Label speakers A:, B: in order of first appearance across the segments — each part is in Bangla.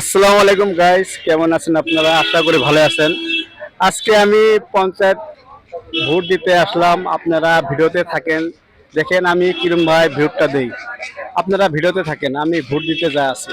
A: আসসালামু আলাইকুম গাইস কেমন আছেন আপনারা? আশা করি ভালো আছেন। আজকে আমি পঞ্চায়েত ভোট দিতে আসলাম। আপনারা ভিডিওতে থাকেন। দেখেন আমি কিরম ভাই ভোটটা দেই। আপনারা ভিডিওতে থাকেন আমি ভোট দিতে যা আছি।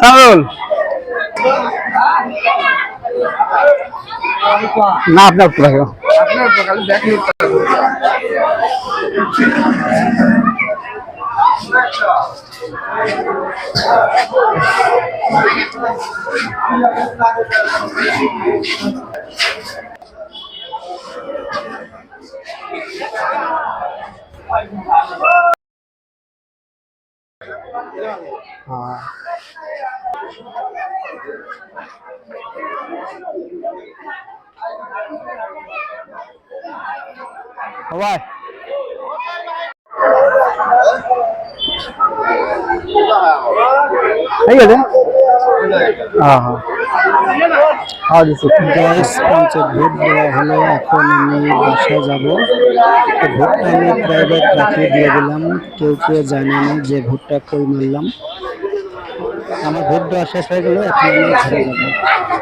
A: সামরুল না আপনার তো রাখো হ্যাঁ সবাই ঠিক আছে হ্যাঁ হ্যাঁ আর
B: গ্যাস পঞ্চায়েত ভোট দেওয়া হলো এখন আমি বাসায় যাব ভোটটা আমি প্রাইভেট রাখিয়ে দিয়ে দিলাম কেউ কেউ জানে না যে ভোটটা কই মারলাম আমার ভোট দেওয়া শেষ হয়ে গেল এখন ঘরে যাব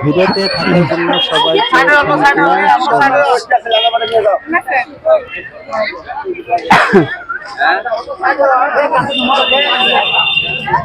B: ভিডিওতে থাকার জন্য সবাইকে মাচ